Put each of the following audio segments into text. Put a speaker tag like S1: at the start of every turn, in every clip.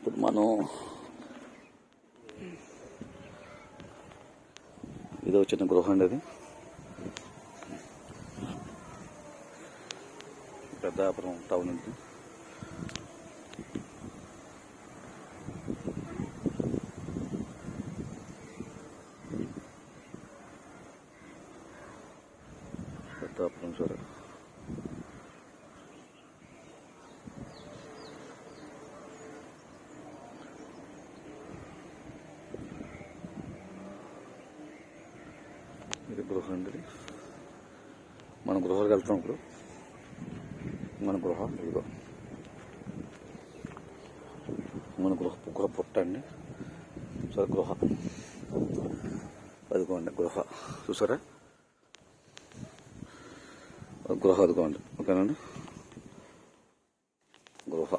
S1: ఇప్పుడు మనం ఇదో చిన్న గృహ అండి అది. పెద్దాపురం టౌన్ ఉంది పెద్దాపురం సరే ఇది గృహ అండి మన గృహాలకు వెళ్తాం ఇప్పుడు. మన గృహ ఇదిగో. మన గృహ గృహ పుట్ట అండి. సరే గృహ. అదిగోండి గృహ. చూసారా? గృహ అదిగోండి. ఓకేనండి గృహ.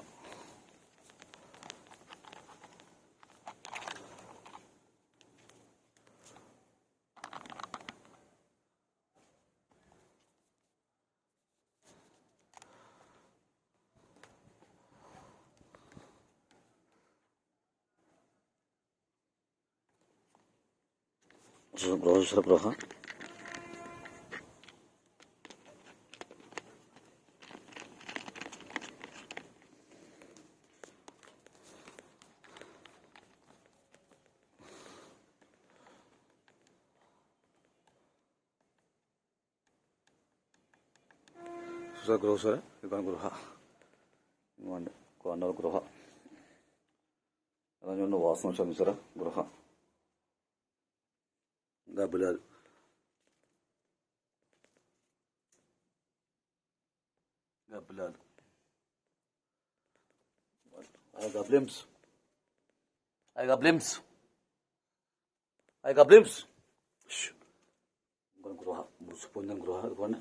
S1: గృహ చూసారా గృహ చూసారా గృహ చూసారా గృహ. ఇదిగోండి కొండల గృహ. అలా వాసన చూసారా గృహ. గబ్బిలాలు గబ్బిలాలు గబ్లిమ్స్ అవి గబ్లిమ్స్ అవి గబ్లిమ్స్ గృహ ముసిపోయిన గృహ ఇదిగోండి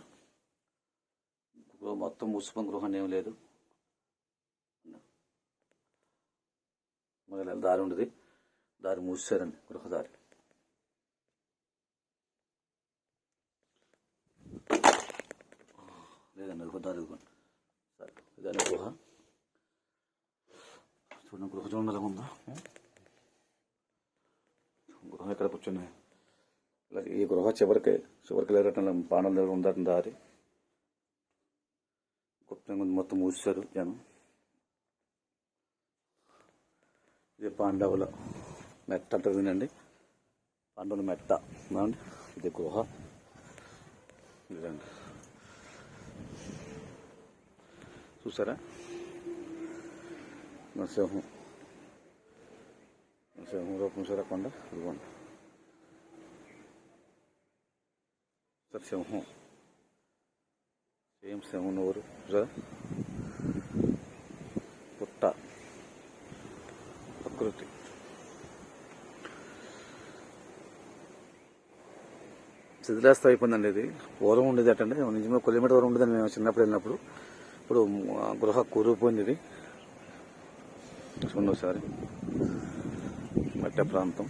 S1: గృహ మొత్తం ముసిపోయిన గృహ ఏం లేదు దారి ఉండదు దారి మూసారండి గృహ లేదండి అది ఇదిగోండి సరే ఇదే గృహ. చూడండి గృహ చూడండి ఎలా ఉందా. గృహ ఎక్కడ కూర్చుని ఇలా ఈ గృహ చివరికి చివరికి లేరటం పాండల దగ్గర ఉందట దారి. గుప్తంగా ఉంది, మొత్తం మూసారు జనం. ఇది పాండవుల మెట్ట అంటారు వినండి. పాండవుల మెట్ట. ఇది గృహ. ఇదండి చూసారా? నరసింహం నరసింహం రూపం చూసారా కొండ? ఇదిగోండి సార్ సింహం. సేమ్ సింహం నోరు చూసారా? పుట్ట. ప్రకృతి. శిథిలాస్త అయిపోయిందండి ఇది. పూర్వం ఉండేది అటండి. నిజంగా కిలోమీటర్ వరకు ఉండేదండి మేము చిన్నప్పుడు వెళ్ళినప్పుడు. ఇప్పుడు గృహ కూరుకుపోయింది ఇది. చూడండి ఒకసారి. మట్ట ప్రాంతం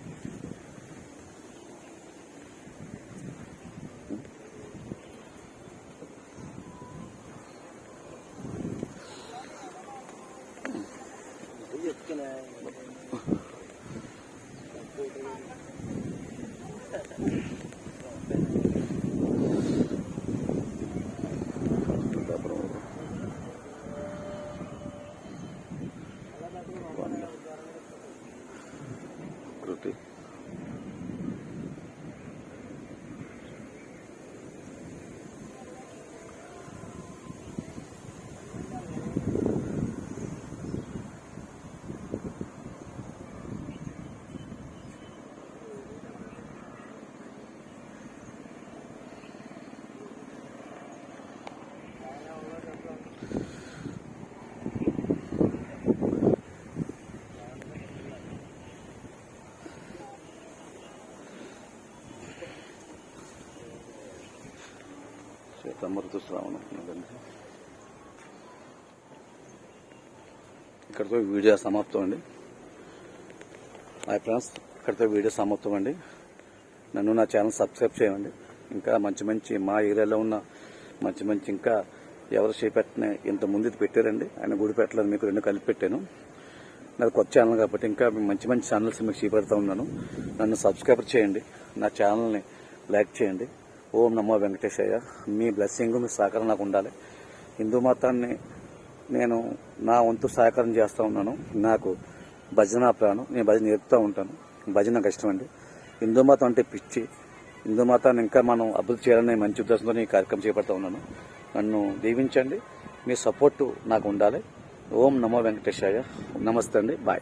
S1: కొండ ప్రకృతి సీతమ్మ ఋతుస్రావణం ఉన్నదండి ఇక్కడితో వీడియో సమాప్తం అండి హాయ్ ఫ్రెండ్స్ ఇక్కడితో వీడియో సమాప్తం అండి నన్ను నా ఛానల్ సబ్స్క్రైబ్ చేయండి. ఇంకా మంచి మంచి మా ఏరియాలో ఉన్న మంచి మంచి ఇంకా ఎవరు చేపెట్టిన ఇంత ముందు పెట్టారండి. ఆయన గుడి పెట్టలేదు మీకు రెండు కలిపి పెట్టాను. నాది కొత్త ఛానల్ కాబట్టి ఇంకా మంచి మంచి ఛానల్స్ మీకు చేపెడతా ఉన్నాను. నన్ను సబ్స్క్రైబ్ చేయండి. నా ఛానల్ని లైక్ చేయండి. ఓం నమో వెంకటేశయ్య. మీ బ్లెస్సింగ్ మీ సహకారం నాకు ఉండాలి. హిందూ మతాన్ని నేను నా వంతు సహకారం చేస్తూ ఉన్నాను. నాకు భజన ప్రాణం. నేను భజన నేర్పుతూ ఉంటాను. భజన నాకు ఇష్టమండి. హిందూ మతం అంటే పిచ్చి. హిందూ మతాన్ని ఇంకా మనం అభివృద్ధి చేయాలని మంచి ఉద్దేశంతో ఈ కార్యక్రమం చేపడుతూ ఉన్నాను. నన్ను దీవించండి. మీ సపోర్టు నాకు ఉండాలి. ఓం నమో వెంకటేశాయ నమస్తే అండి. బాయ్